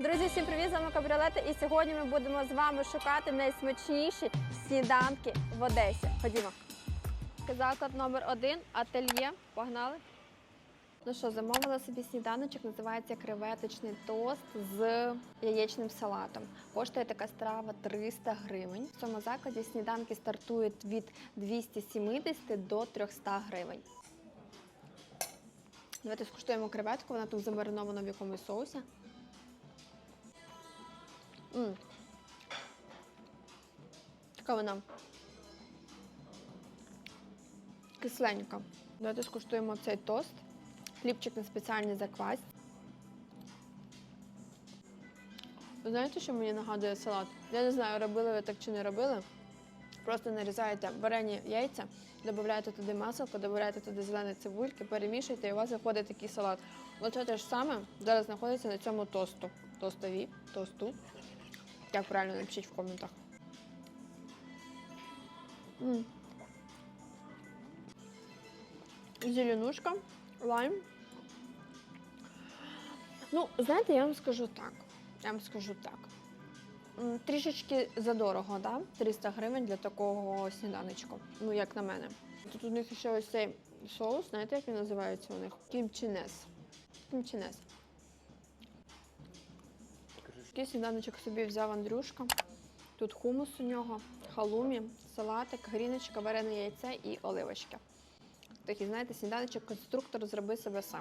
Друзі, всім привіт! З вами Кабріолета. І сьогодні ми будемо з вами шукати найсмачніші сніданки в Одесі. Ходімо. Заклад номер один ательє. Погнали. Ну що, замовила собі сніданочок, називається креветочний тост з яєчним салатом. Коштує така страва 300 гривень. В цьому закладі сніданки стартують від 270 до 300 гривень. Давайте скуштуємо креветку, вона тут замаринована в якомусь соусі. М. Така вона кисленька. Давайте скуштуємо цей тост. Хлібчик на спеціальній заквасці. Ви знаєте, що мені нагадує салат? Я не знаю, робили ви так чи не робили. Просто нарізаєте варені яйця, додаєте туди маселко, додаєте туди зелені цибульки, перемішуєте, і у вас виходить такий салат. Оце те ж саме зараз знаходиться на цьому тосту. Тостові, тосту. Як правильно напишіть в коментах. М. Зеленушка, лайм. Ну, знаєте, я вам скажу так. Я вам скажу так. Трішечки задорого, да? 300 гривень для такого сніданочку. Ну, як на мене. Тут у них ще ось цей соус, знаєте, як він називається у них? Кімчинес. Кімчинес. Такий сніданочок собі взяв Андрюшка. Тут хумус у нього, халумі, салатик, гріночка, варене яйце і оливочки. Такий, знаєте, сніданочок конструктор зроби себе сам.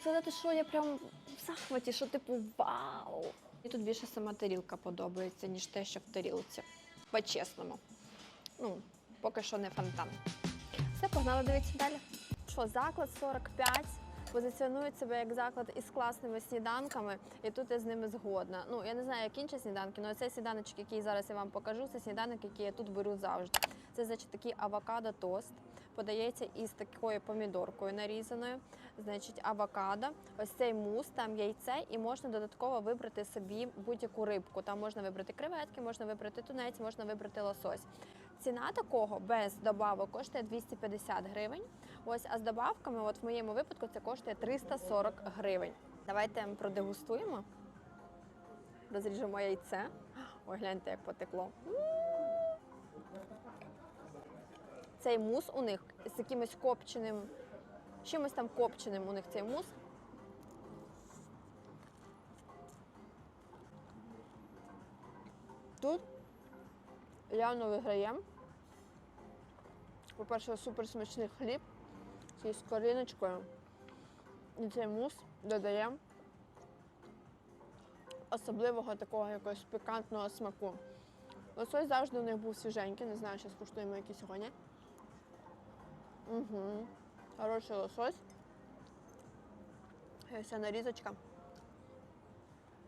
Сказати, що я прям в захваті, що типу вау! І тут більше сама тарілка подобається, ніж те, що в тарілці. По-чесному. Ну, поки що не фонтан. Все, погнали дивитися далі. Що, заклад 45 позиціонує себе як заклад із класними сніданками, і тут я з ними згодна. Ну, я не знаю, як інші сніданки, але цей сніданочок, який зараз я вам покажу, це сніданок, який я тут беру завжди. Це значить такий авокадо тост. Подається із такою помідоркою нарізаною, значить авокадо, ось цей мус, там яйце, і можна додатково вибрати собі будь-яку рибку. Там можна вибрати креветки, можна вибрати тунець, можна вибрати лосось. Ціна такого без добавок коштує 250 гривень. Ось, а з добавками, от в моєму випадку, це коштує 340 гривень. Давайте продегустуємо. Розріжемо яйце. Ой, гляньте, як потекло. Цей мус у них з якимось копченим, чимось там копченим у них цей мус. Тут явно виграє. По-перше, супер смачний хліб з коріночкою. І цей мус додає особливого такого якогось пікантного смаку. Лосось завжди у них був свіженький, не знаю, що скуштуємо який сьогодні. Угу. Хороший лосось. І ось нарізочка.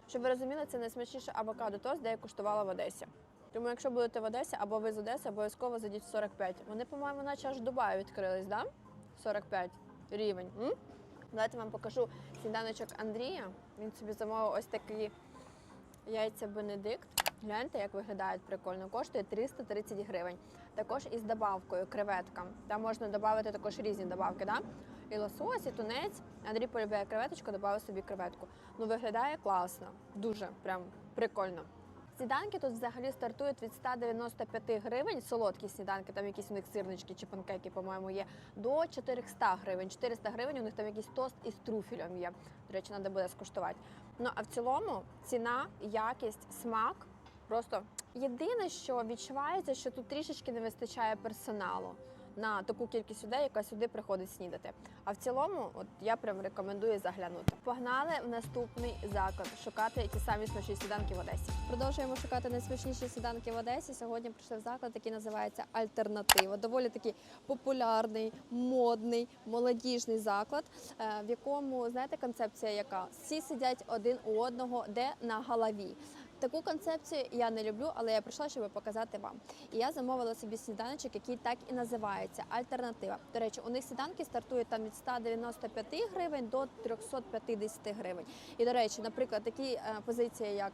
Щоб ви розуміли, це найсмачніше авокадо тост, де я куштувала в Одесі. Тому, якщо будете в Одесі або ви з Одеси, обов'язково зайдіть в 45. Вони, по-моєму, наче аж в Дубаї відкрились, да? 45 рівень. М? Давайте вам покажу сніданочок Андрія. Він собі замовив ось такі яйця Бенедикт. Гляньте, як виглядають прикольно. Коштує 330 гривень. Також із добавкою креветка. Там можна додати також різні добавки, да? І лосось, і тунець. Андрій полюбляє креветочку, додав собі креветку. Ну виглядає класно, дуже прям прикольно. Сніданки тут взагалі стартують від 195 гривень, солодкі сніданки, там якісь у них сирнички чи панкеки, по-моєму, є, до 400 гривень. 400 гривень у них там якийсь тост із труфелем є. До речі, треба буде скуштувати. Ну а в цілому ціна, якість, смак просто єдине, що відчувається, що тут трішечки не вистачає персоналу. На таку кількість людей, яка сюди приходить снідати. А в цілому, от я прям рекомендую заглянути. Погнали в наступний заклад шукати які самі смачні сніданки в Одесі. Продовжуємо шукати найсмачніші сніданки в Одесі. Сьогодні прийшли в заклад, який називається Альтернатива. Доволі такий популярний, модний, молодіжний заклад, е, в якому знаєте концепція, яка всі сидять один у одного, де на голові. Таку концепцію я не люблю, але я прийшла, щоб показати вам. І я замовила собі сніданочок, який так і називається Альтернатива. До речі, у них сніданки стартують там від 195 гривень до 350 гривень. І до речі, наприклад, такі е, позиції, як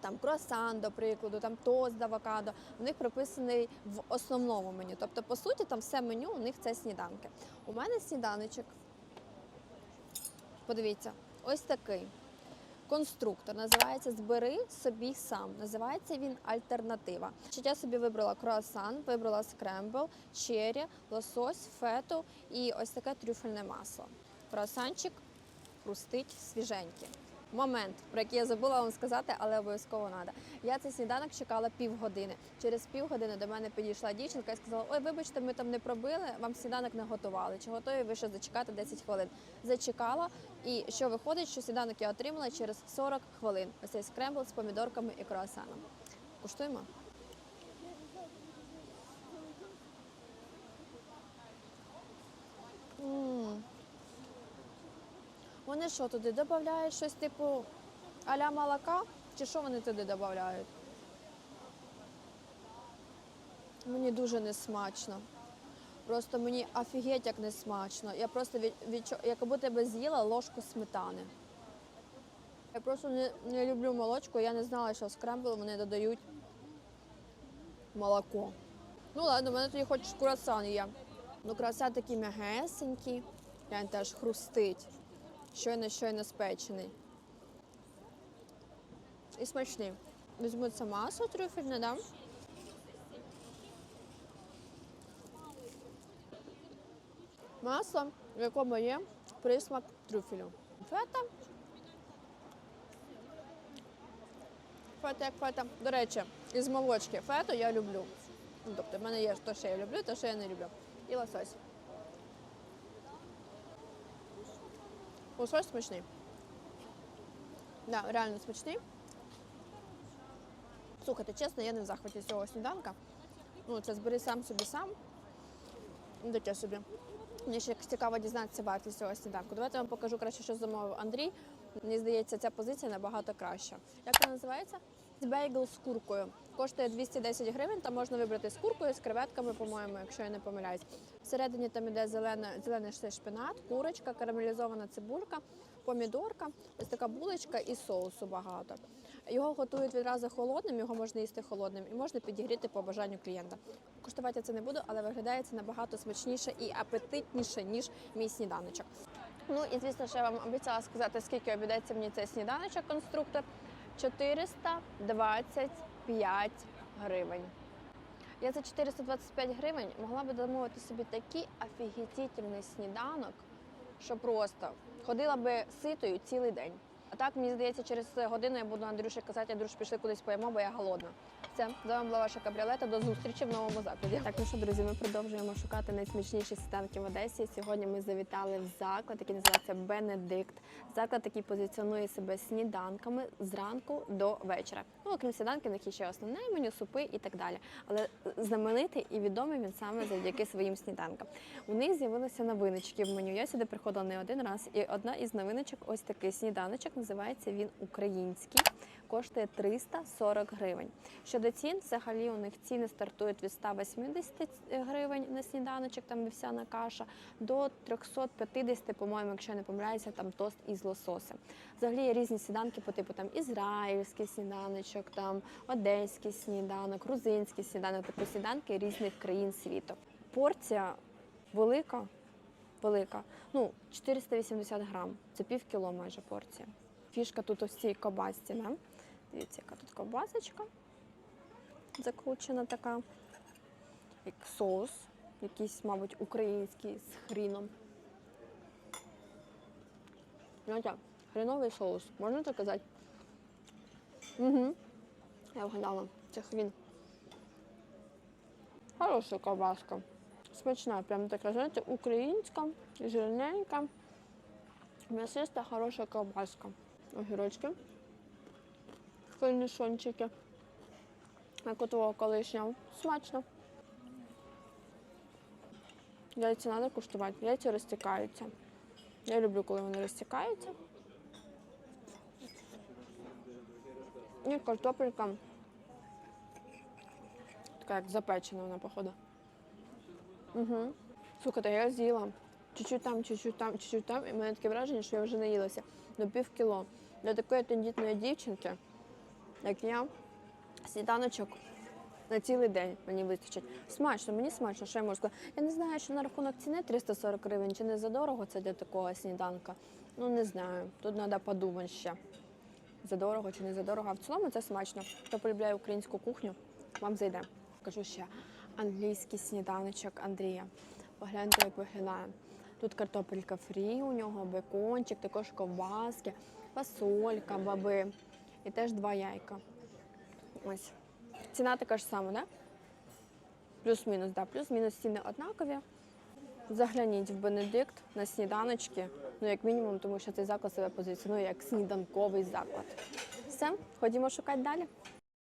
там круасан, до прикладу, там тост з авокадо, у них прописаний в основному меню. Тобто, по суті, там все меню у них це сніданки. У мене сніданочок. Подивіться, ось такий. Конструктор називається Збери собі сам. Називається він Альтернатива. Я собі вибрала круасан, вибрала скрембл, чері, лосось, фету і ось таке трюфельне масло. Круасанчик хрустить свіженький. Момент, про який я забула вам сказати, але обов'язково треба. Я цей сніданок чекала півгодини. Через півгодини до мене підійшла дівчинка і сказала: Ой, вибачте, ми там не пробили, вам сніданок не готували. Чи готові ви ще зачекати 10 хвилин? Зачекала, і що виходить, що сніданок я отримала через 40 хвилин. Ось цей скрембл з помідорками і круасаном. Куштуємо? Вони що туди додають щось типу аля молока? Чи що вони туди додають? Мені дуже несмачно. Просто мені офігеть як несмачно. Я просто від, відчу... як будто би з'їла ложку сметани. Я просто не, не люблю молочку, я не знала, що в скрембл вони додають молоко. Ну ладно, в мене тоді хоч круасан є. Ну, круасан такий м'ягесенький, він теж хрустить. Щойно щойно спечений. І смачний. Візьму це масло трюфельне, да? Масло, в якому є присмак трюфелю. Фета. Фета як фета. До речі, із молочки фету я люблю. Ну, тобто, в мене є те, що я люблю, те, що я не люблю. І лосось. Лосось смачний. Да, реально смачний. Слухайте, чесно, я не в захваті цього сніданка. Ну, це збери сам собі сам. Дайте собі. Мені ще цікаво дізнатися вартість цього сніданку. Давайте я вам покажу краще, що замовив Андрій. Мені здається, ця позиція набагато краща. Як вона називається? Бейгл з куркою. Коштує 210 гривень, там можна вибрати з куркою, з креветками, по-моєму, якщо я не помиляюсь. Всередині там іде зелена, зелений шпинат, курочка, карамелізована цибулька, помідорка, ось така булочка і соусу багато. Його готують відразу холодним, його можна їсти холодним і можна підігріти по бажанню клієнта. Куштувати я це не буду, але виглядає це набагато смачніше і апетитніше, ніж мій сніданочок. Ну і звісно, що я вам обіцяла сказати, скільки обійдеться мені цей сніданочок конструктор. 425 гривень. Я за 425 гривень могла би замовити собі такий офігітітельний сніданок, що просто ходила би ситою цілий день. А так, мені здається, через годину я буду Андрюші казати, Андрюш, пішли кудись поїмо, бо я голодна. Вами була ваша кабріолета. До зустрічі в новому закладі. Так, ну що, друзі, ми продовжуємо шукати найсмачніші сніданки в Одесі. Сьогодні ми завітали в заклад, який називається Бенедикт. Заклад, який позиціонує себе сніданками зранку до вечора. Ну, окрім сніданків, в них є ще основне меню, супи і так далі. Але знаменитий і відомий він саме завдяки своїм сніданкам. У них з'явилися новиночки в меню. Я сюди приходила не один раз, і одна із новиночок ось такий сніданочок. Називається він український. Коштує 340 гривень. Щодо цін, взагалі у них ціни стартують від 180 гривень на сніданочок, там вівсяна каша, до 350, по-моєму, якщо я не помиляюся, там тост із лососем. Взагалі є різні сніданки по типу там ізраїльський сніданочок, там одеський сніданок, грузинський сніданок, тобто сніданки різних країн світу. Порція велика, велика. Ну, 480 грам. Це пів кіло майже порція. Фішка тут ось цій кобасці, да? Дивіться, яка тут ковбасочка закручена така. Як соус, якийсь, мабуть, український з хріном. Знаєте, хріновий соус, можна так казати? Угу. Я вгадала, це хрін. Хороша ковбаска. Смачна, прям така, знаєте, українська, жирненька, м'ясиста, хороша ковбаска. Огірочки, фельнішончики, як у твого колишнього. Смачно. Яйця треба куштувати. Яйця розтікаються. Я люблю, коли вони розтікаються. І картопелька. Така як запечена вона, походу. Угу. Слухайте, я з'їла чуть-чуть там, чуть-чуть там, чуть-чуть там, і в мене таке враження, що я вже наїлася до пів кіло. Для такої тендітної дівчинки, як я, сніданочок на цілий день мені вистачить. Смачно, мені смачно, що я можу сказати. Я не знаю, що на рахунок ціни 340 гривень, чи не задорого це для такого сніданка. Ну не знаю. Тут треба подумати ще. задорого чи не задорого. А в цілому це смачно. Хто полюбляє українську кухню, вам зайде. Кажу ще англійський сніданочок Андрія. Погляньте, як виглядає. Тут картопелька фрі, у нього бекончик, також ковбаски, фасолька, баби і теж два яйка. Ось. Ціна така ж сама, да? Плюс-мінус, да, плюс-мінус ціни однакові. Загляніть в Бенедикт на сніданочки, ну як мінімум, тому що цей заклад себе позиціонує як сніданковий заклад. Все, ходімо шукати далі.